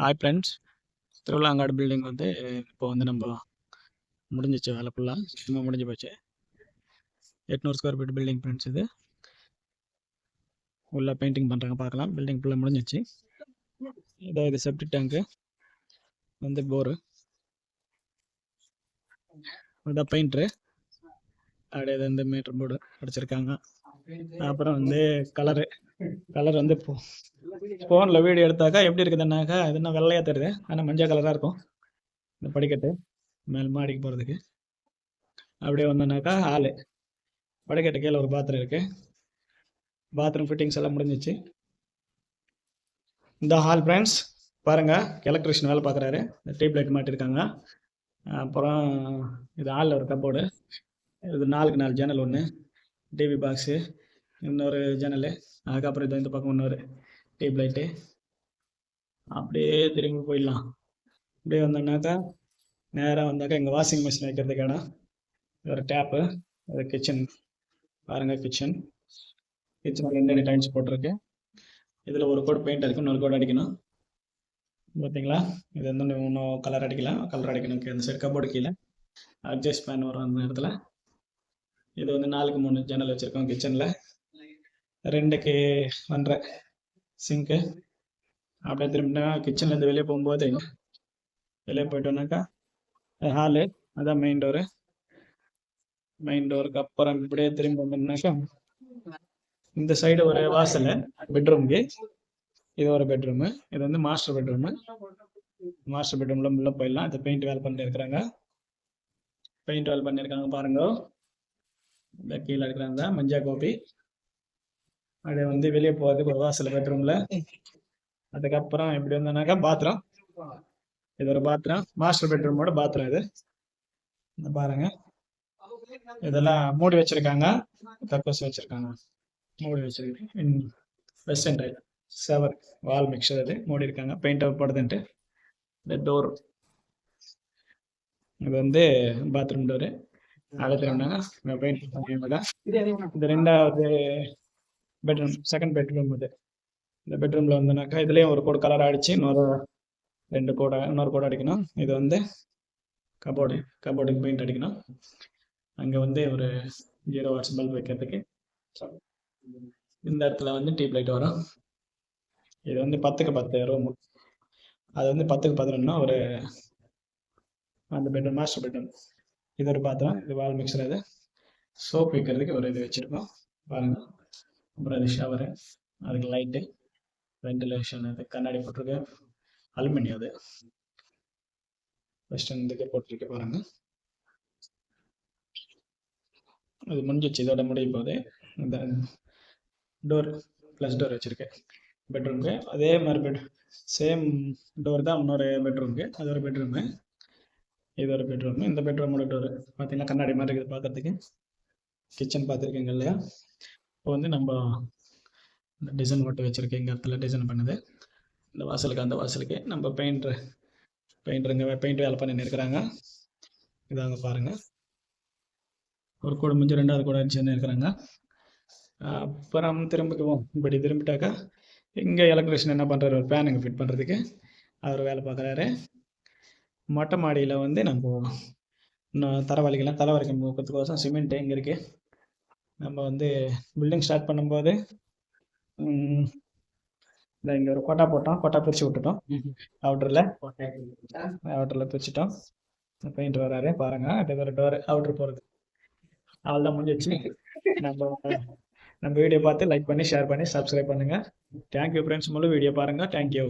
Hi friends Thiruvizhangadu building வந்து இப்போ வந்து நம்ம முடிஞ்சிச்சு வேலை ஃபுல்லாக சும்மா முடிஞ்சு போச்சு. எட்நூறு ஸ்கொயர் ஃபீட் பில்டிங் ஃப்ரெண்ட்ஸ் இது. உள்ள பெயிண்டிங் பண்ணுறாங்க பார்க்கலாம். பில்டிங் ஃபுல்லாக முடிஞ்சிச்சு. இதோ இது செப்டிக் டேங்க்கு வந்து போரு இதான் பெயிண்ட்ரு அப்படியே இது இந்த மீட்டர் போர்டு அடிச்சிருக்காங்க. அப்புறம் வந்து கலரு கலர் வந்து ஃபோனில் வீடியோ எடுத்தாக்கா எப்படி இருக்குதுன்னாக்கா அது என்ன வெள்ளையாக தெரியுது. ஆனால் மஞ்சள் கலராக இருக்கும். இந்த படிக்கட்டு மேல் மாடிக்கு போகிறதுக்கு அப்படியே வந்தோன்னாக்கா ஹாலு படிக்கட்டு கீழே ஒரு பாத்ரூம் இருக்குது பாத்ரூம் ஃபிட்டிங்ஸ் எல்லாம் முடிஞ்சிச்சு. இந்த ஹால் ஃப்ரெண்ட்ஸ் பாருங்கள் எலக்ட்ரிஷியன் வேலை பார்க்குறாரு. இந்த டியூப் லைட் மாட்டிருக்காங்க. அப்புறம் இது ஹாலில் ஒரு கப்போர்டு இது நாலுக்கு நாலு ஜன்னல் ஒன்று டிவி பாக்ஸு இன்னொரு ஜன்னல் அதுக்கப்புறம் இது இந்த பக்கம் இன்னொரு டியூப் லைட்டு அப்படியே திரும்பி போயிடலாம். அப்படியே வந்தோம்னாக்கா நேராக வந்தாக்கா எங்கள் வாஷிங் மிஷின் வைக்கிறதுக்கு இடம். ஒரு டேப்பு அது கிச்சன் பாருங்கள் கிச்சன் கிச்சனில் ரெண்டு ரெண்டு போட்டிருக்கு இதில் ஒரு கோட் பெயிண்ட் அடிக்கும் இன்னொரு கோட் அடிக்கணும். பார்த்தீங்களா இது வந்து இன்னும் கலர் அடிக்கலாம் கலர் அடிக்கணும். இந்த சைடு கபோர்டு கீழே. அட்ஜஸ்ட் பேன் வரும் அந்த இடத்துல இது வந்து நாலுக்கு மூணு ஜன்னல் வச்சுருக்கோம் கிச்சனில் ரெண்டுக்கு ஒன்றரை சிங்க்கு அப்படியே திரும்பினா கிச்சன்லேருந்து வெளியே போகும்போது வெளியே போயிட்டோம்னாக்கா ஹாலு அதான் மெயின் டோரு மெயின் டோருக்கு அப்புறம் இப்படியே திரும்பி வந்தோம்னாக்கா இந்த சைடு ஒரு வாசல் பெட்ரூம்க்கு இது ஒரு பெட்ரூமு இது வந்து மாஸ்டர் பெட்ரூமு மாஸ்டர் பெட்ரூம்ல உள்ள போயிடலாம். இது பெயிண்ட் வேலை பண்ணிருக்கிறாங்க பெயிண்ட் வேலை பண்ணியிருக்காங்க பாருங்க. இந்த கீழே இருக்கிறாங்க மஞ்சா கோபி. அப்படியே வந்து வெளியே போகிறதுக்கு ஒரு வாசல் பெட்ரூம்ல அதுக்கப்புறம் எப்படி வந்தோம்னாக்கா பாத்ரூம் இது ஒரு பாத்ரூம் மாஸ்டர் பெட்ரூமோட பாத்ரூம் இது. பாருங்க. இதெல்லாம் மூடி வச்சிருக்காங்க. கக்கோஸ் வச்சிருக்காங்க. மூடி வச்சிருக்காங்க வெஸ்டர்ன் டைப் செவர் வால் மிக்சர் அது மூடி இருக்காங்க. பெயிண்ட் அவுட் போடுதுன்ட்டு. இந்த டோர் இது வந்து பாத்ரூம் டோரு திரும்பினாங்க பெயிண்ட் இந்த ரெண்டாவது பெட்ரூம் செகண்ட் பெட்ரூம் இது இந்த பெட்ரூமில் வந்தோன்னாக்கா இதுலேயும் ஒரு கோடு கலர் அடித்து இன்னொரு ரெண்டு கோடை இன்னொரு கோடை அடிக்கணும். இது வந்து கபோர்டு கபோர்டுக்கு பெயிண்ட் அடிக்கணும். அங்கே வந்து ஒரு ஜீரோ வாட்ஸ் பல்ப் வைக்கிறதுக்கு இந்த இடத்துல வந்து டியூப் லைட் வரும். இது வந்து பத்துக்கு பத்து ரூம் அது வந்து பத்துக்கு பதினொன்னா ஒரு அந்த பெட்ரூம் மாஸ்டர் பெட்ரூம் இது ஒரு பாத்திரம் இது வால் மிக்சர் அது சோப் வைக்கிறதுக்கு ஒரு இது வச்சுருக்கோம். பாருங்க. அப்புறம் அது ஷவரு அதுக்கு லைட்டு வென்டிலேஷன் அது கண்ணாடி போட்டிருக்கு. அலுமினியம் அது வெஸ்டர்ன் இதுக்கு போட்டிருக்கு பாருங்க. அது முடிஞ்சிச்சு இதோட முடிய போகுது. இந்த டோர் ப்ளஸ் டோர் வச்சுருக்கேன் பெட்ரூம்க்கு அதே மாதிரி பெட் சேம் டோர் தான் இன்னொரு பெட்ரூம்க்கு அது ஒரு பெட்ரூமு இது ஒரு பெட்ரூமு இந்த பெட்ரூமோட டோர் பார்த்தீங்கன்னா கண்ணாடி மாதிரி இருக்குது பார்க்கறதுக்கு கிச்சன் பார்த்துருக்கீங்க இல்லையா? இப்போ வந்து நம்ம இந்த டிசைன் மட்டும் வச்சுருக்கேன். இந்த இடத்துல டிசைன் பண்ணுது. இந்த வாசலுக்கு அந்த வாசலுக்கு நம்ம பெயிண்ட்ரு பெயிண்டருங்க பெயிண்ட் வேலை பண்ணின்னு இருக்கிறாங்க. இதாங்க பாருங்கள் ஒரு கூட முடிஞ்சு ரெண்டாவது கூட அடிச்சு இருக்கிறாங்க. அப்புறம் திரும்பிக்குவோம். இப்படி திரும்பிட்டாக்கா இங்கே எலக்ட்ரிஷியன் என்ன பண்ணுறாரு ஒரு ஃபேனுங்க ஃபிட் பண்ணுறதுக்கு அவர் வேலை பார்க்குறாரு. மொட்டை மாடியில் வந்து நம்ம இன்னும் தரவலிக்கலாம் தலை வரைக்கும் சிமெண்ட் இங்கே இருக்குது நம்ம வந்து பில்டிங் ஸ்டார்ட் பண்ணும்போது இந்த இங்கே ஒரு கோட்டா போட்டோம். கோட்டா பிரித்து விட்டுட்டோம். அவுட்டரில் அவுட்டரில் பிரிச்சுட்டோம். பெயிண்ட் வராரு. பாருங்கள் அது ஒரு டோர் அவுட்ரு போகிறது அவள் தான் முடிஞ்சிச்சு நம்ம நம்ம வீடியோ பார்த்து லைக் பண்ணி ஷேர் பண்ணி சப்ஸ்கிரைப் பண்ணுங்கள் தேங்க்யூ ஃப்ரெண்ட்ஸ் முழு வீடியோ பாருங்கள் தேங்க்யூ